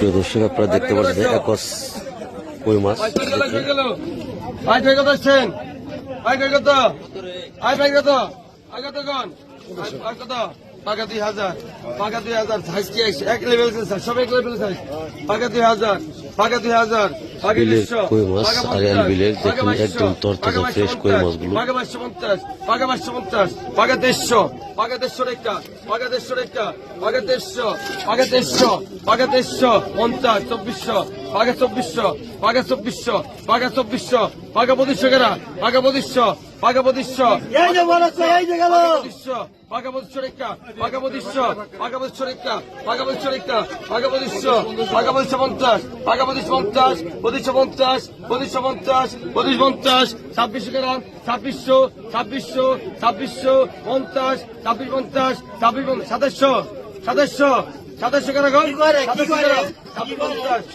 প্রিয় দর্শক, আপনারা দেখতে পাচ্ছেন একস কই মাছ? ভাই ভাই কত আসছেন? ভাই কত? ভাই কত? ভাই কত কোন ভাই কত? পাকা দুই হাজার। পাকা দুই হাজার সাইজ কি এক লেভেল সব এক লেভেল সাইজ পাকা দুই হাজার পাকা দুই হাজার। বিলের কই মাছ আরিয়াল বিলের দেখুন একদম তরতাজা ফ্রেশ কই মাছগুলো পাগা পাঁচশো পঞ্চাশ পাগা পাঁচশো পঞ্চাশ পাগা দেড়শো পাগা দেড়শো রেখা পঞ্চাশ চব্বিশশো পাগা চব্বিশশো পাগা চব্বিশশো পাগা চব্বিশশো পাগা পঁচিশশো কেনা পাগা পঁচিশশো বাগাবদিশ্য এই যে বলেছে এই যে গেল। বাগাবদিশ্য রেখা বাগাবদিশ্য বাগাবদিশ্য রেখা বাগাবদিশ্য রেখা বাগাবদিশ্য বাগাবদিশ্য পঞ্চাশ বাগাবদিশ পঞ্চাশ বদিশ্য পঞ্চাশ বদিশ্য পঞ্চাশ বদিশ পঞ্চাশ ছাব্বিশশো কেরান ছাব্বিশশো ছাব্বিশশো ছাব্বিশশো পঞ্চাশ ছাব্বিশ পঞ্চাশ ছাব্বিশ সাতাশশো সাতাশশো সাতাশশো কেরাগঞ্জ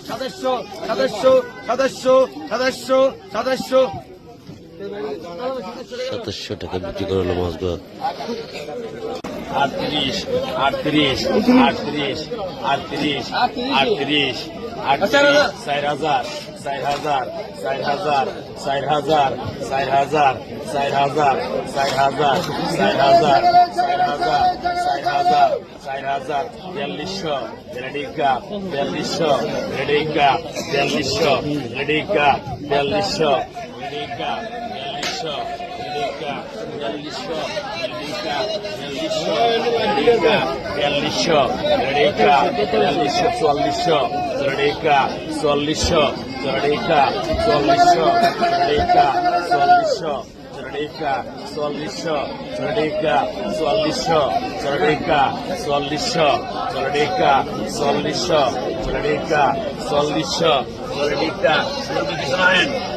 সাতাশশো সাতাশশো সাতাশশো সাতাশশো সাতাশশো সাতাশশো টাকা বিক্রি করা হলো মাছগুলো আটত্রিশ আটত্রিশ আটত্রিশ আটত্রিশ আটত্রিশ আচ্ছা, আটত্রিশ চার হাজার চার হাজার চার হাজার চার হাজার চার হাজার চার হাজার চার হাজার চার হাজার চার হাজার চার হাজার চার হাজার বিয়াল্লিশশো রেডিকা বিয়াল্লিশশো রেডিকা বিয়াল্লিশশো রেডিকা বিয়াল্লিশশো রেডিকা বিয়াল্লিশশো রেডিকা বিয়াল্লিশশো রেডিকা বিয়াল্লিশশো রেডিকা বিয়াল্লিশশো চুয়াল্লিশশো রেডিকা চুয়াল্লিশশো রেডিকা চুয়াল্লিশশো রেডিকা চুয়াল্লিশশো রেডিকা চুয়াল্লিশশো রেডিকা চুয়াল্লিশশো রেডিকা চুয়াল্লিশশো রেডিকা চুয়াল্লিশশো রেডিকা চুয়াল্লিশশো রেডিকা রেডিকা চুয়াল্লিশ এই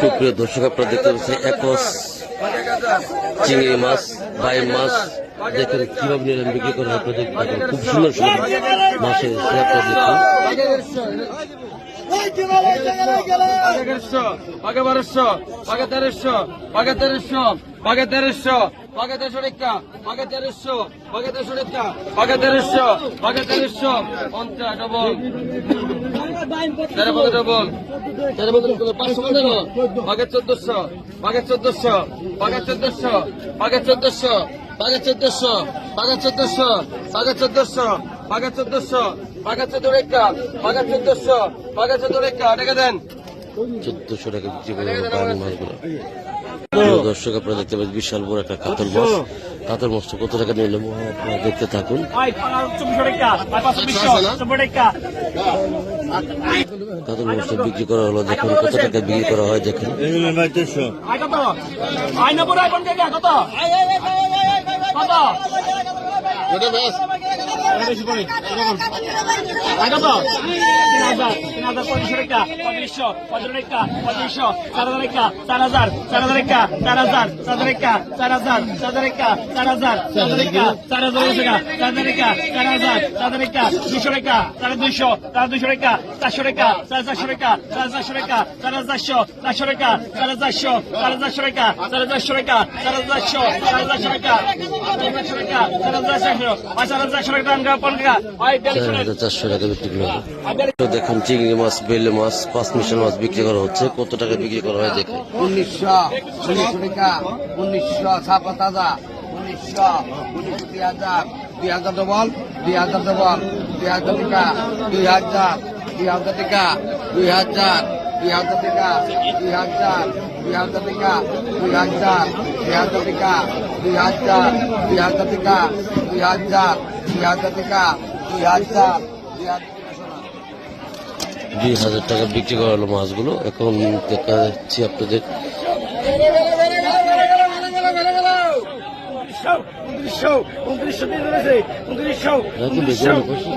সুপ্রিয় দর্শক, আপনারা দেখতে পাচ্ছেন একস চিংড়ি মাছ বাই মাছ। দেখেন কীভাবে নিলাম বিক্রি করে আপনারা দেখতে খুব সুন্দর সুন্দর মাছের আপনারা দেখুন পাগে বারোশো পাগে তেরোশো পাগে তেরোশো পাগে তেরোশো পাকে তেরোশো রেখা পাকে তেরোশো পাকে তেরোশো রেখা পাকে তেরোশো পাকে তেরোশো পঞ্চাশ, ডবল। তেরো পাকে ডবল, তেরো পাকে পাঁচশো পনেরো পাকে চোদ্দশো পাকে চোদ্দশো পাকে চোদ্দশো পাকে চোদ্দশো পাকে চোদ্দশো পাকে চোদ্দশো পাকে চোদ্দশো পাকে চোদ্দশো পাকে চোদ্দ রেখা পাকে চোদ্দশো পাকে চোদ্দ রেখা ডেকে দেন। চোদ্দশো টাকা বিক্রি করে বাইম মাছগুলো দর্শক আপনারা দেখতে পাচ্ছেন বিশাল বড় একটা কাতল মাছ কাতল মাছটা কত টাকা নিলে আপনারা দেখতে থাকুন কাতল মাছটা বিক্রি করা হলো দেখুন কত টাকা বিক্রি করা হয় দেখুন কত বেশি পড়ে এরকম টাকা তো তিন হাজার তিন হাজার পঁচিশশো রেখা পঁচিশশো পঁচিশ রেখা পঁচিশশো চার হাজার রেখা চার হাজার চার হাজার রেখা চার হাজার চার রেখা চার হাজার চার রেখা চার হাজার চার রেখা চার হাজার রেখা চার রেখা চার হাজার চার রেখা দুশো রেখা সাড়ে দুইশো সাড়ে দুশো রেখা চারশো রেখা সাড়ে চারশো রেখা সাড়ে চারশো রেখা সাড়ে চারশো চারশো রেখা সাড়ে চারশো সাড়ে চারশো রেখা সাড়ে চারশো রেখা সাড়ে চারশো সাড়ে চারশো রেখা সাড়ে চারশো রেখা সাড়ে চারশো রেখা পাঁচ হাজার চারশো রেখা চারশো টাকা বিক্রি করা। দেখুন চিংড়ি মাছ বেলে মাছ পাঁচ মিশাল মাছ বিক্রি করা হচ্ছে। কত টাকা বিক্রি করা হয় দেখুন। উনিশশো উনিশশো টাকা উনিশশো ছাপ্পান্ন হাজার উনিশশো উনিশশো দুই হাজার দুই হাজার ডবল দুই হাজার ডবল দুই হাজার টাকা দুই হাজার দুই হাজার টাকা দুই হাজার দুই হাজার টাকা দুই হাজার দুই হাজার টাকা দুই হাজার দুই হাজার টাকা দুই হাজার দুই হাজার টাকা দুই হাজার দুই হাজার টাকা বিক্রি করা হলো মাছগুলো। এখন দেখা যাচ্ছে আপনাদের। উনত্রিশশো উনত্রিশশো দিয়ে ধরেছে উনত্রিশশো রাখুন বেগুন বসে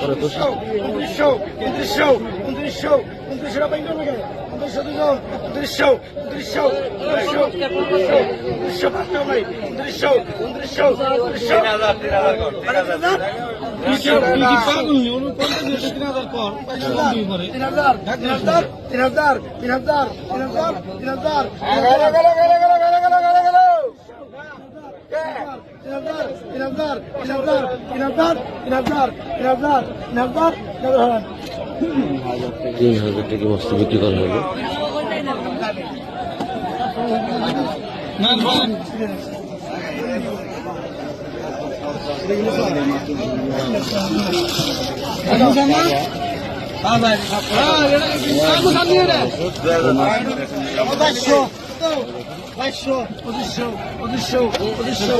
পরে বসে উনত্রিশশো উনত্রিশশো উনত্রিশশো উনত্রিশশো টাকা পাইবে নাকি উনত্রিশশো দুজন উনত্রিশশো উনত্রিশশো উনত্রিশশো উনত্রিশশো উনত্রিশশো পাঁচ টাকা ভাই উনত্রিশশো উনত্রিশশো উনত্রিশশো তিন হাজার তিন হাজার তিন হাজার তিন হাজার তিন হাজার তিন হাজার তিন হাজার তিন হাজার তিন হাজার গেল গেল গেল ইনামদার ইনামদার ইনামদার ইনামদার ইনামদার ইনামদার ইনামদার তিন হাজার টাকা বস্তু বিক্রি করা হলো আবার বাইশশো পঁচিশশো পঁচিশশো পঁচিশশো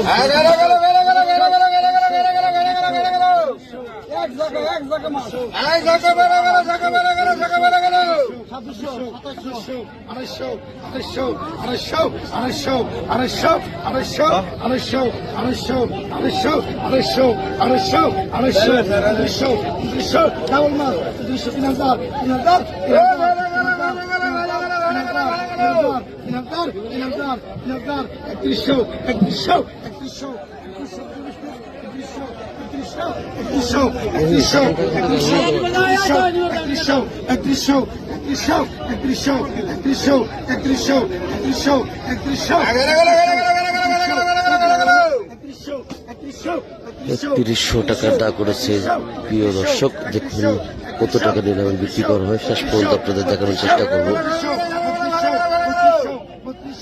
এক জায়গা এক জায়গা মাছ সাতশো সাতাশশো আড়াইশো আড়াইশো আড়াইশো আড়াইশো আড়াইশো আড়াইশো আড়াইশো আড়াইশো আড়াইশো আড়াইশো আড়াইশো আড়াইশো দুইশো দুইশো ডাবল মাছ দুইশো তিন হাজার তিন হাজার তিন হাজার হাজার তিন হাজার তিন হাজার একত্রিশশো একত্রিশশো একত্রিশশো একত্রিশশো একত্রিশশো একত্রিশশো একত্রিশশো একত্রিশশো একত্রিশশো একত্রিশশো একত্রিশশো একত্রিশশো একত্রিশশো একত্রিশশো তিরিশশো টাকা দা করেছে প্রিয় দর্শক দেখুন কত টাকা নিয়ে আমি বিক্রি করা হয় শেষ পর্যন্ত আপনাদের দেখানোর চেষ্টা করব